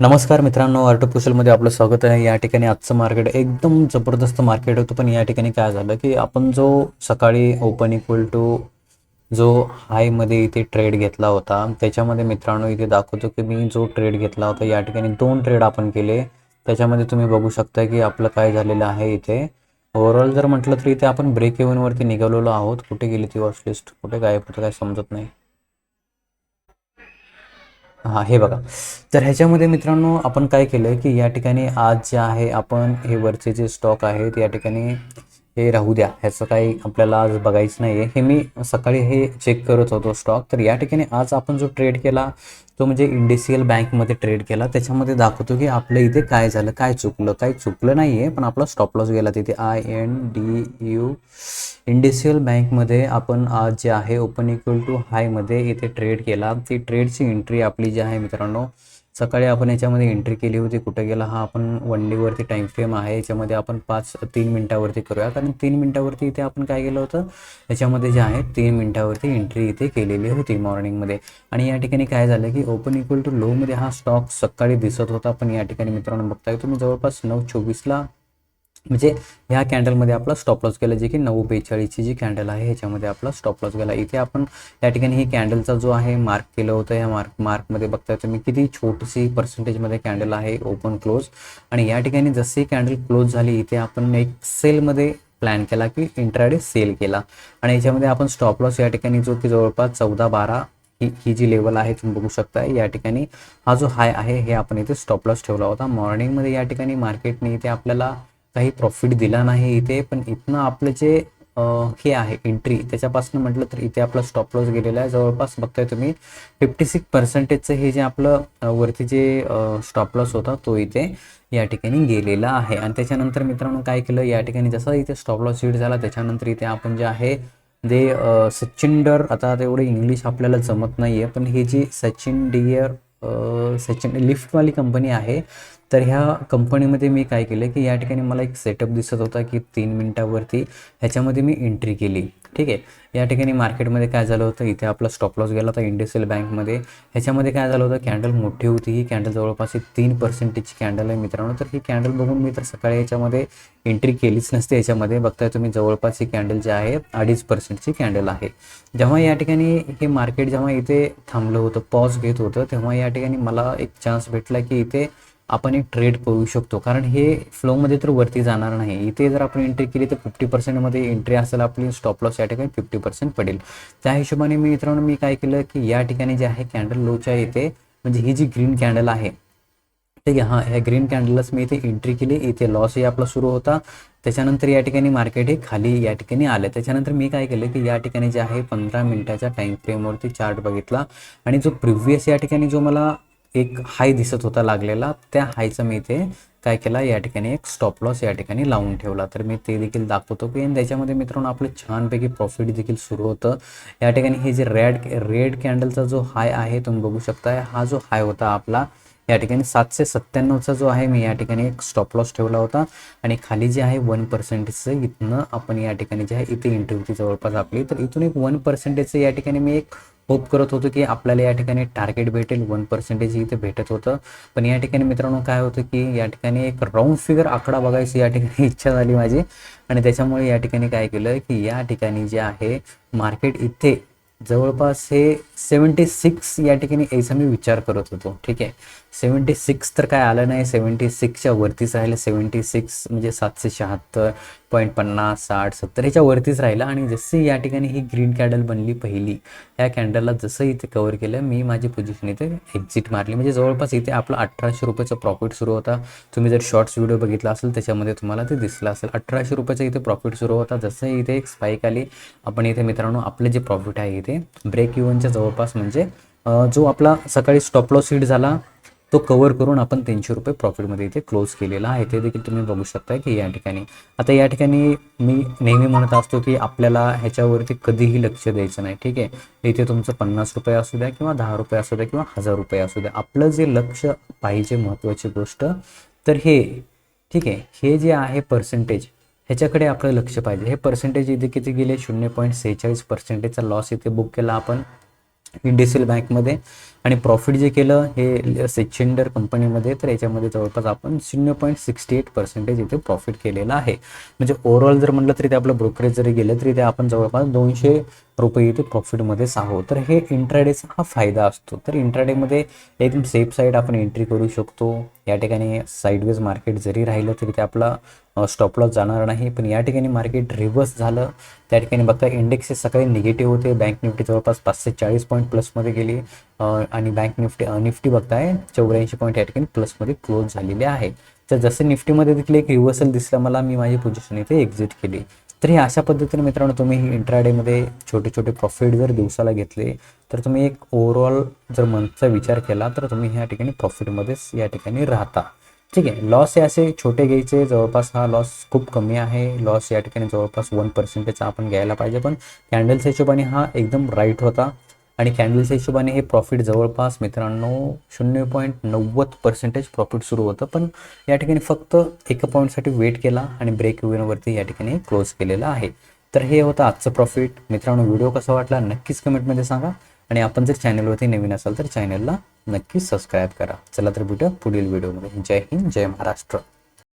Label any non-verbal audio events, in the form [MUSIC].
नमस्कार मित्रांनो आर्ट कुशलमध्ये आपलं स्वागत आहे. या ठिकाणी आजचं मार्केट एकदम जबरदस्त मार्केट होतं. पण या ठिकाणी काय झालं की आपण जो सकाळी ओपन इक्वल टू जो हायमध्ये इथे ट्रेड घेतला होता त्याच्यामध्ये मित्रांनो इथे दाखवतो की मी जो ट्रेड घेतला होता या ठिकाणी दोन ट्रेड आपण केले. त्याच्यामध्ये तुम्ही बघू शकता की आपलं काय झालेलं आहे इथे. ओव्हरऑल जर म्हटलं तर इथे आपण ब्रेक इव्हनवरती निघालेलो आहोत. कुठे गेली ती वॉचलिस्ट कुठे गायब होतं काय समजत नाही. हां हे बघा. तर ह्याच्यामध्ये मित्रांनो आपण काय केलं आहे की या ठिकाणी आज जे आहे आपण हे वरचे जे स्टॉक आहेत या ठिकाणी हे राहू द्या. ह्याचं काही आपल्याला आज बघायचं नाही आहे हे मी सकाळी हे चेक करत होतो स्टॉक तर या ठिकाणी आज आपण जो ट्रेड केला तो म्हणजे इंडिसियल बँकमध्ये ट्रेड केला. त्याच्यामध्ये दाखवतो की आपलं इथे काय झालं काय चुकलं. काही चुकलं नाही आहे पण आपला स्टॉप लॉस गेला तिथे. I N D U industrial बँकमध्ये आपण आज जे आहे ओपन इक्वल टू हायमध्ये इथे ट्रेड केला. ती ट्रेडची एंट्री आपली जी आहे मित्रांनो सकाळी आपण याच्यामध्ये एंट्री केली होती कुठे गेला हा आपण वन डेवरती टाइम फ्रेम आहे याच्यामध्ये आपण पाच तीन मिनटावरती करूया. कारण तीन मिनटावरती इथे आपण काय केलं होतं याच्यामध्ये जे आहे तीन मिनटावरती एंट्री इथे केलेली होती मॉर्निंगमध्ये आणि या ठिकाणी काय झालं की ओपन इक्वल टू लोमध्ये हा स्टॉक सकाळी दिसत होता. पण या ठिकाणी मित्रांनो बघताय तुम्ही जवळपास नऊ चोवीसला म्हणजे ह्या कॅन्डलमध्ये आपला स्टॉप लॉस गेला जे की नऊ बेचाळीसची जी कॅन्डल आहे ह्याच्यामध्ये आपला स्टॉप लॉस गेला इथे आपण या ठिकाणी ही कॅन्डलचा जो आहे मार्क केलं होतं या मार्क मार्कमध्ये बघताय तुम्ही किती छोटीशी पर्सेंटेजमध्ये कॅन्डल आहे ओपन क्लोज आणि या ठिकाणी जशी कॅन्डल क्लोज झाली इथे आपण एक सेलमध्ये प्लॅन केला की इंट्राडे सेल केला. आणि याच्यामध्ये आपण स्टॉप लॉस या ठिकाणी जो की जवळपास चौदा बारा ही ही जी लेवल आहे तुम्ही बघू शकता या ठिकाणी हा जो हाय आहे हे आपण इथे स्टॉप लॉस ठेवला होता. मॉर्निंगमध्ये या ठिकाणी मार्केटने इथे आपल्याला काही प्रॉफिट दिला नाही इथे पण इथनं आपलं जे हे आहे एंट्री त्याच्यापासून म्हटलं तर इथे आपला स्टॉप लॉस गेलेला आहे. जवळपास बघताय तुम्ही फिफ्टी सिक्स पर्सेंटेजचं हे जे आपलं वरती जे स्टॉप लॉस होता तो इथे या ठिकाणी गेलेला आहे. आणि त्याच्यानंतर मित्रांनो काय केलं या ठिकाणी जसं इथे स्टॉप लॉस हिट झाला त्याच्यानंतर इथे आपण जे आहे जे सचिन डर आता तेवढं इंग्लिश आपल्याला जमत नाही आहे पण ही जी सचिन डियर सचिन लिफ्टवाली कंपनी आहे तर ह्या कंपनीमध्ये मी काय केलं की या ठिकाणी मला एक सेटअप दिसत होता की तीन मिनटावरती ह्याच्यामध्ये मी एंट्री केली. ठीक आहे? या ठिकाणी मार्केटमध्ये काय झालं होतं? इथे आपला स्टॉप लॉस गेला होता इंडस्ट्रियल बँकमध्ये ह्याच्यामध्ये काय झालं होतं? कॅन्डल मोठी होती. ही कॅन्डल जवळपास तीन पर्सेंटेजची कॅन्डल आहे मित्रांनो. तर ही कॅन्डल बघून मी तर सकाळी याच्यामध्ये एंट्री केलीच नसते. याच्यामध्ये बघताय तुम्ही जवळपास ही कॅन्डल जी आहे अडीच पर्सेंटची कॅन्डल आहे. जेव्हा या ठिकाणी हे मार्केट जेव्हा इथे थांबलं होतं पॉज घेत होतं तेव्हा या ठिकाणी मला एक चान्स भेटला की इथे आपण एक ट्रेड करू शकतो. कारण हे फ्लोमध्ये तर वरती जाणार नाही. इथे जर आपण एंट्री केली तर फिफ्टी पर्सेंटमध्ये एंट्री असेल आपली स्टॉप लॉस या ठिकाणी फिफ्टी पर्सेंट पडेल. त्या हिशोबाने मी मित्रांनो मी काय केलं की या ठिकाणी जे आहे कॅन्डल लोच्या इथे म्हणजे ही जी ग्रीन कॅन्डल आहे ठीक आहे हां ह्या ग्रीन कॅन्डललाच मी इथे एंट्री केली. इथे लॉसही आपला सुरू होता. त्याच्यानंतर या ठिकाणी मार्केट हे खाली या ठिकाणी आलं. त्याच्यानंतर मी काय केलं की या ठिकाणी जे आहे पंधरा मिनिटाच्या टाईम फ्रेमवरती चार्ट बघितला. आणि जो प्रिव्हियस या ठिकाणी जो मला एक हाय दिसत होता लागलेला त्या हायचं मी इथे काय केला या ठिकाणी एक स्टॉप लॉस या ठिकाणी लावून ठेवला. तर मी ते देखील दाखवतो की त्याच्यामध्ये मित्रांनो आपलं छानपैकी प्रॉफिट देखील सुरू होतं. या ठिकाणी हे जे रेड रेड कॅन्डलचा जो हाय आहे तुम्ही बघू शकता हा जो हाय होता आपला या ठिकाणी सातशे सत्त्याण्णवचा जो आहे मी या ठिकाणी एक स्टॉप लॉस ठेवला होता. आणि खाली जे आहे वन पर्सेंटेजचं इथनं आपण या ठिकाणी जे आहे इथे एंट्री होती जवळपास आपली. तर इथून एक वन पर्सेंटेजचं या ठिकाणी मी एक होप करत होतो की आपल्याला या ठिकाणी टार्गेट भेटेल वन पर्सेंटेज इथे भेटत होतं. पण या ठिकाणी मित्रांनो काय होतं की या ठिकाणी एक राऊंड फिगर आकडा बघायची या ठिकाणी [LAUGHS] इच्छा झाली माझी. आणि त्याच्यामुळे या ठिकाणी काय केलं की या ठिकाणी जे आहे मार्केट इथे जवळपास हे सेवन्टी सिक्स या ठिकाणी यायचा मी विचार करत होतो. ठीक आहे? सेवन्टी सिक्स तर काय आलं नाही. सेवन्टी सिक्सच्या वरतीच राहिलं. सेवन्टी सिक्स म्हणजे सातशे शहात्तर पॉईंट पन्नास साठ सत्तर ह्याच्या वरतीच राहिलं आणि जसे या ठिकाणी ही ग्रीन कॅन्डल बनली पहिली या कॅन्डलला जसं इथे कवर केलं मी माझी पोझिशन इथे एक्झिट मारली. म्हणजे जवळपास इथे आपलं अठराशे रुपयाचं प्रॉफिट सुरू होता. तुम्ही जर शॉर्ट्स व्हिडिओ बघितला असेल त्याच्यामध्ये तुम्हाला ते दिसलं असेल. अठराशे रुपयाचं इथे प्रॉफिट सुरू होता. जसं इथे एक स्पाईक आली आपण इथे मित्रांनो आपलं जे प्रॉफिट आहे इथे ब्रेक इव्हनच्या जवळपास म्हणजे जो आपला सकाळी स्टॉप लॉस हिट झाला तो कवर करून आपण तीनशे रुपये प्रॉफिटमध्ये इथे क्लोज केलेला आहे. ते देखील तुम्ही बघू शकता की या ठिकाणी. आता या ठिकाणी मी नेहमी म्हणत असतो की आपल्याला ह्याच्यावरती कधीही लक्ष द्यायचं नाही. ठीक आहे? इथे तुमचं पन्नास रुपये असू द्या किंवा दहा रुपये असू द्या किंवा हजार रुपये असू द्या. आपलं जे लक्ष पाहिजे महत्त्वाची गोष्ट तर हे ठीक आहे? हे जे आहे पर्सेंटेज ह्याच्याकडे आपलं लक्ष पाहिजे. हे पर्सेंटेज इथे किती गेले? शून्य पॉईंट सेहेचाळीस पर्सेंटेजचा लॉस इथे बुक केला आपण. इंडस्ट्रियल बँकमध्ये. आणि प्रॉफिट जे केलं हे सेचेंडर कंपनीमध्ये तर याच्यामध्ये जवळपास आपण शून्य पॉईंट सिक्स्टी एट पर्सेंटेज इथे प्रॉफिट केलेलं आहे. म्हणजे ओव्हरऑल जर म्हटलं तरी ते आपलं ब्रोकरेज जरी गेलं तरी ते आपण जवळपास दोनशे रुपये इथे प्रॉफिटमध्येच आहोत तर हे इंट्राडेचा हा फायदा असतो. तर इंट्राडेमध्ये एकदम सेफ साईड आपण एंट्री करू शकतो. या ठिकाणी साईडवेज मार्केट जरी राहिलं तरी ते आपला स्टॉप लॉस जाणार नाही. पण या ठिकाणी मार्केट रिव्हर्स झालं. त्या ठिकाणी बघता इंडेक्स हे सकाळी निगेटिव्ह होते. बँक निफ्टी जवळपास पाचशे चाळीस पॉईंट प्लसमध्ये गेली. आणि बँक निफ्टी निफ्टी बघताय चौऱ्याऐंशी पॉईंट या ठिकाणी प्लसमध्ये क्लोज झालेले आहे. तर जसं निफ्टीमध्ये देखील एक रिव्हर्सल दिसलं मला मी माझी पोझिशन इथे एक्झिट केली. तर हे अशा पद्धतीने मित्रांनो तुम्ही इंट्राडेमध्ये छोटे छोटे प्रॉफिट जर दिवसाला घेतले तर तुम्ही एक ओव्हरऑल जर मंथचा विचार केला तर तुम्ही ह्या ठिकाणी प्रॉफिटमध्येच या ठिकाणी राहता. ठीक आहे लॉस हे असे छोटे घ्यायचे जवळपास हा लॉस खूप कमी आहे. लॉस या ठिकाणी जवळपास वन पर्सेंटेजचा आपण घ्यायला पाहिजे पण कॅन्डल्स हिशोबाने हा एकदम राईट होता. आणि कॅन्डलच्या हिशोबाने हे प्रॉफिट जवळपास मित्रांनो शून्य पॉईंट नव्वद पर्सेंटेज प्रॉफिट सुरू होतं. पण या ठिकाणी फक्त एका पॉईंटसाठी वेट केला आणि ब्रेक इव्हनवरती या ठिकाणी क्लोज केलेलं आहे. तर हे होतं आजचं प्रॉफिट मित्रांनो व्हिडिओ कसा वाटला नक्कीच कमेंटमध्ये सांगा. आणि आपण जर चॅनलवरती नवीन असाल तर चॅनलला नक्कीच सबस्क्राईब करा. चला तर भेटूया पुढील व्हिडिओमध्ये जय हिंद जय महाराष्ट्र.